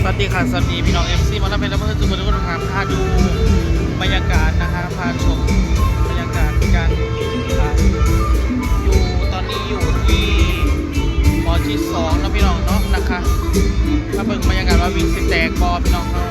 สวัสดีค่ะ สวัสดีพี่น้องเอฟซีมาแล้วเป็นแล้เพื่อนทุกคนทุกค่ครัพาดูบรรยากาศนะคะพาชมบรรยากาศการอยู่ตอนนี้อยู่ที่มอที่สองนะพี่น้องเนาะนะคะถ้าเบิ่บรรยากาศว่าวิ่งสิแตกบอพี่น้องเนาะ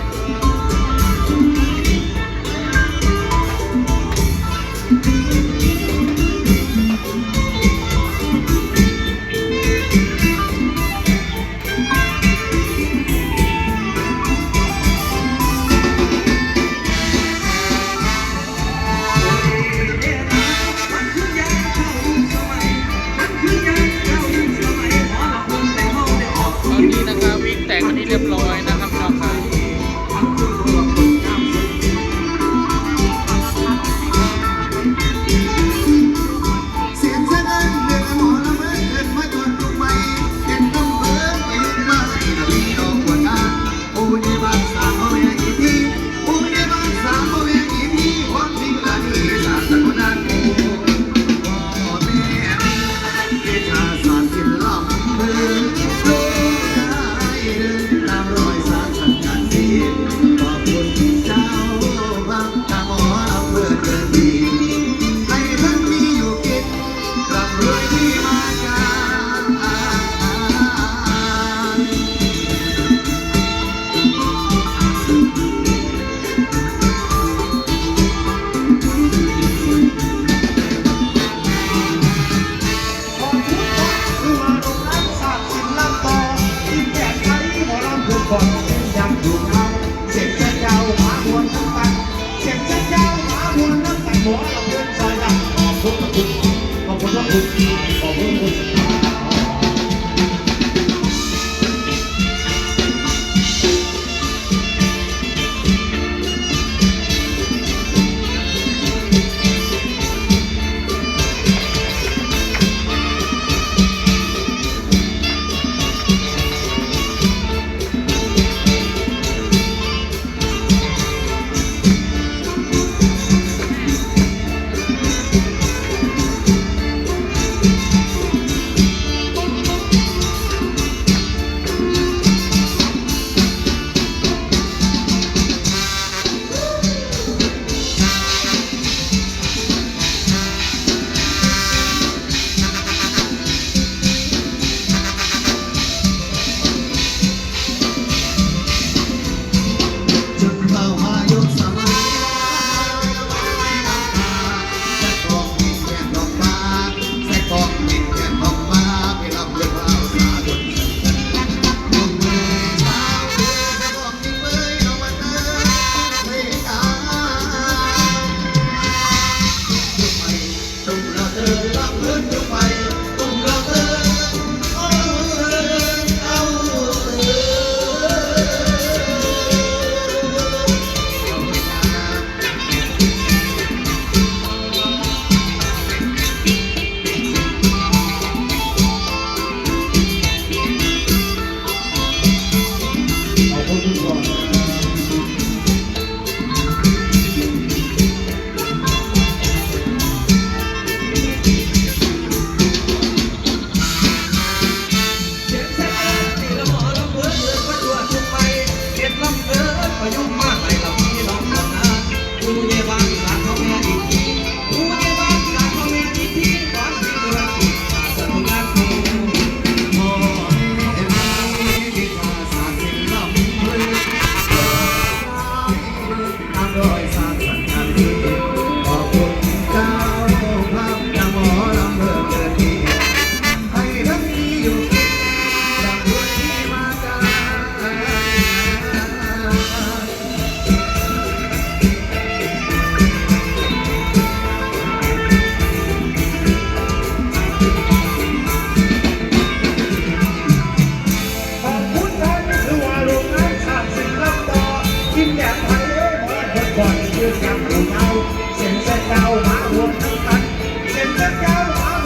foi uma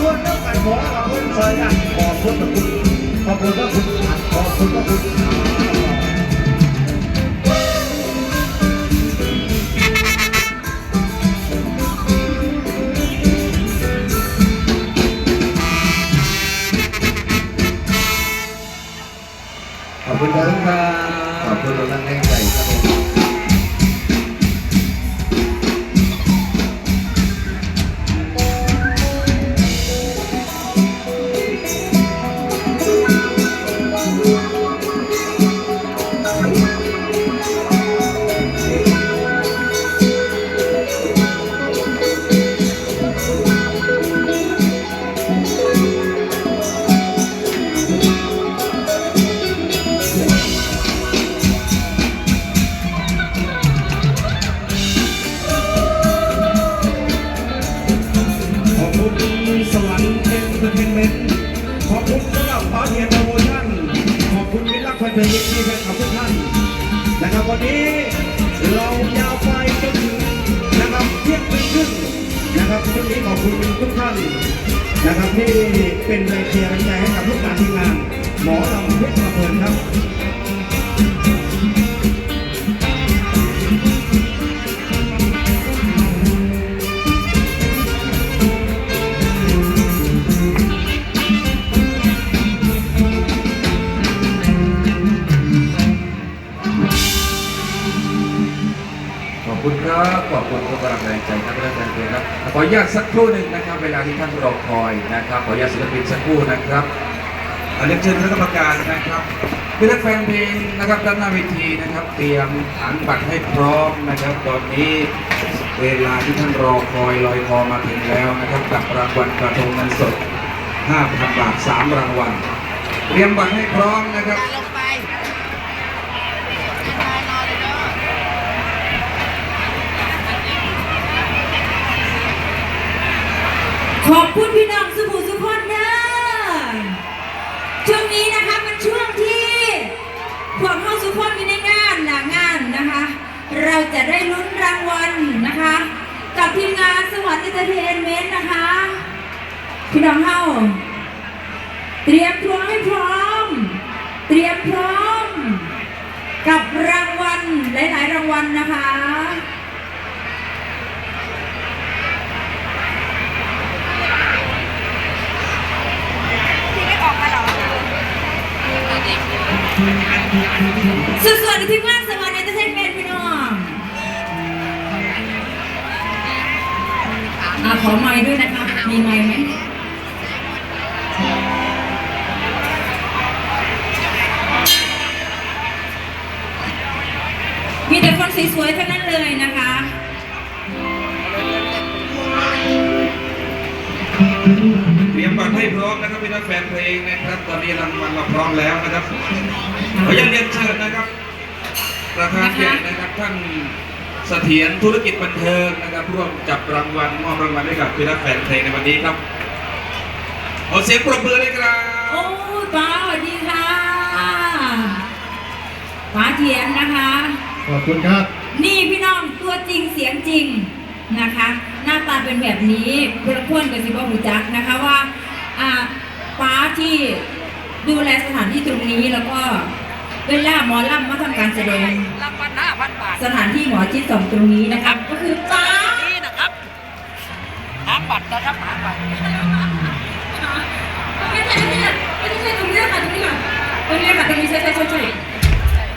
คุณแล้วกันขอขอบคุณเลยนะขอบคุณขอบคุณขอบคุณขอบคุณขอบคุณ นะครับที่เป็นแรงเชียร์แรงใจให้กับลูกการทีมงานหมอลำเพชรมาเพลินครับ คุณครับขอบคุณทุกกำลังแรงใจครับท่านเพลงครับขออนุญาตสักครู่หนึ่งนะครับ เวลาที่ท่านรอคอยนะครับขออนุญาตศิลปินสักครู่นะครับอันนี้เชิญคณะกรรมการนะครับเพื่อนแฟนเพลงนะครับด้านหน้าเวทีนะครับ เตรียมหันบัตรให้พร้อมนะครับ ตอนนี้เวลาที่ท่านรอคอยลอยคอมาถึงแล้วนะครับกับรางวัลกระทงเงินสด5,000บาท3รางวัลเตรียมบัตรให้พร้อมนะครับ ลงไปไปนอนเลยเด้อ ขอบคุณพี่น้องสุภูสุพนเด้อช่วงนี้นะคะมันช่วงที่พวกเข้าสุพนอยู่ในงานหลางานนะคะ เราจะได้ลุ้นรางวัลนะคะ กับทีมงานสวัสดิ์เอนเตอร์เทนเมนต์นะคะ พี่น้องเข้าเตรียมตัวให้พร้อม เตรียมพร้อม กับรางวัลหลาย ๆ รางวัลนะคะ สุดสวยๆที่งานสวัสดิ์เอนเตอร์เทนเมนต์พี่น้องอะขอไม้ด้วยนะคะมีไม้ไหมมีแต่คนสวยๆทั้งนั้นเลยนะคะเตรียมบัตรให้พร้อมนะครับพี่นักแฟนเพลงนะครับ ตอนนี้รางวัลเราพร้อมแล้วนะครับ ขออนุญาตเรียนเชิญนะครับประธานใหญ่นะครับท่านเสถียรธุรกิจบันเทิงนะครับ ร่วมจับรางวัลมอบรางวัลให้กับพี่นักแฟนเพลงในวันนี้ครับขอเสียงปรบมือเลยครับโอ้ยป้าสวัสดีค่ะป้าเทียนนะคะ ขอบคุณครับ นี่พี่น้องตัวจริงเสียงจริงนะคะ หน้าตาเป็นแบบนี้เพื่อนเพื่อนกับสิบหูจักนะคะว่าอ่าป้าที่ดูแลสถานที่ตรงนี้แล้วก็ เวลาหมอลำมาทำการแสดงรางวัลห้าพันบาทสถานที่หมอชิดสองตรงนี้นะคะก็คือป้านี่นะครับหาบัตรนะครับหาบัตรไม่ใช่ไม่ใช่ไม่ใช่ตรงนี้ค่ะตรงนี้ค่ะตรงนี้ค่ะตรงนี้ใช่ใช่ใช่ใช่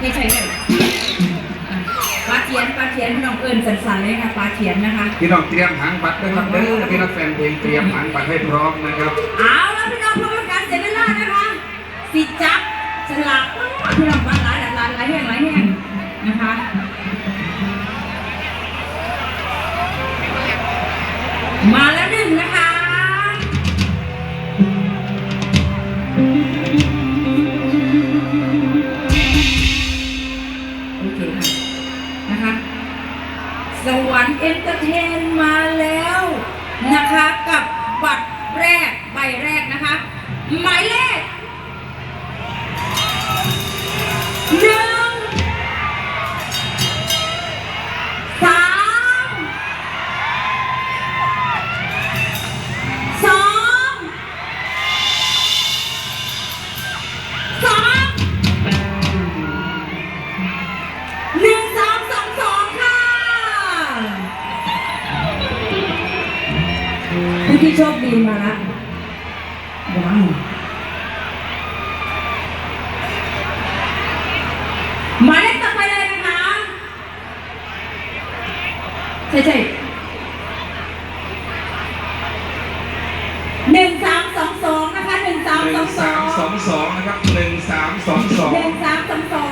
ไม่ใช่ใช่อะป้าเทียนป้าเทียนพี่น้องเอิญสันๆเลยค่ะป้าเทียนนะคะพี่น้องเตรียมหางบัตรด้วยครับเด้อพี่นักแฟนเพลงเตรียมหางบัตรให้พร้อมนะครับเอาแล้วพี่น้องเพื่อเป็นการเสียเวลานะคะสิจับสลับ พี่น้องบ้านหลายหลายหลายหลายแห่งหลายแห่งนะคะมาแล้วหนึ่งนะคะโอเคค่ะนะคะสวรรค์เอนเตอร์เทนมาแล้วนะคะกับบัตรแรกใบแรกนะคะ หมายเลข โชคดีมาละว้าวหมายเลขต่อไปเลยนะคะใช่ใช่หนึ่งสามสองสองนะคะหนึ่งสามหนึ่สองสอางมสองสองนะครับหนึ่งสามสองสอง หนึ่งสามสองสอง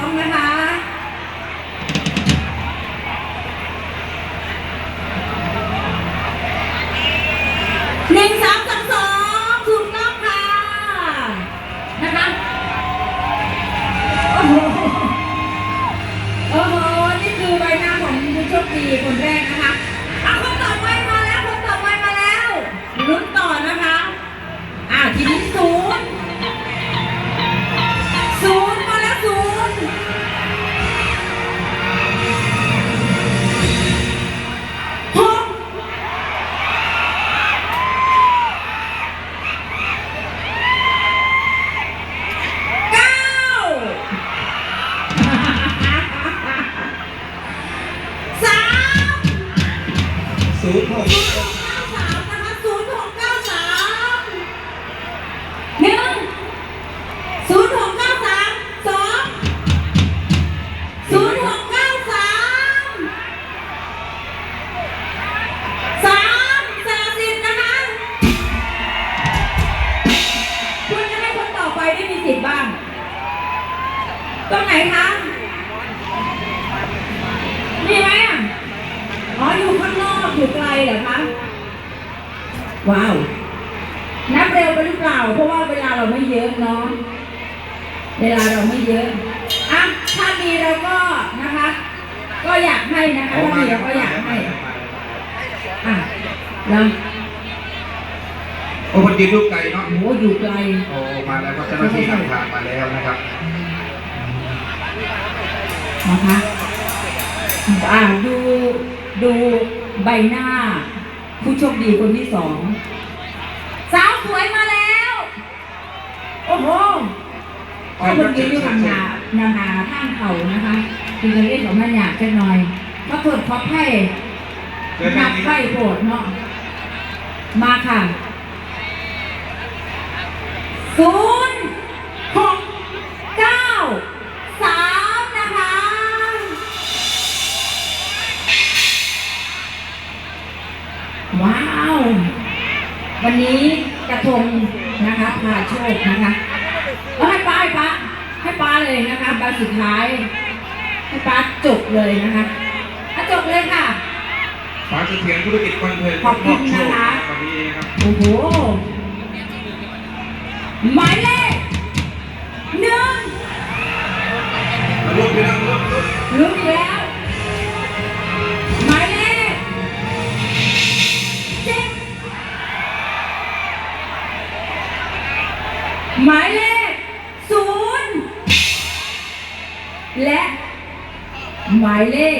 ตรงไหนคะมีไหมอะอ๋ออยู่ข้างนอกอยู่ไกลเหรอคะว้าวนับเร็วไปหรือเปล่า เพราะว่าเวลาเราไม่เยอะเนาะเวลาเราไม่เยอะอะถ้ามีเราก็นะคะ ก็อยากให้นะคะถ้ามีเราก็อยากให้อะแล้วโอ้คนยืนลูกไก่เนาะโหอยู่ไกลโอ้มาแล้วครับเจ้าหน้าที่นำทางมาแล้วนะครับ นะคะอ่าดูดูใบหน้า ผู้โชคดีคนที่สอง สาวสวยมาแล้ว โอ้โหถ้าคนยืนอยู่ห่างหน้านานาข้างเขานะคะคือจะเรียกของมันอยากจะหน่อยเพราะเกิดขอไพ่เดินนัทางบนี้ไพ่โปรดเนาะมาค่ะศูนย์หก กระทงนะคะพาโชคนะคะเอาให้ป้าให้ป้าให้ป้าเลยนะคะใบสุดท้ายให้ป้าจบเลยนะคะอะจบเลยค่ะ ฟ้าเสถียรธุรกิจบันเทิงขอบคุณนะคะวันนี้นะครับ โอ้โหหมายเลขหนึ่งมาร่วมพี่น้องร่วมร่วมรู้อีกแล้ว หมายเลขศูนย์และหมายเลข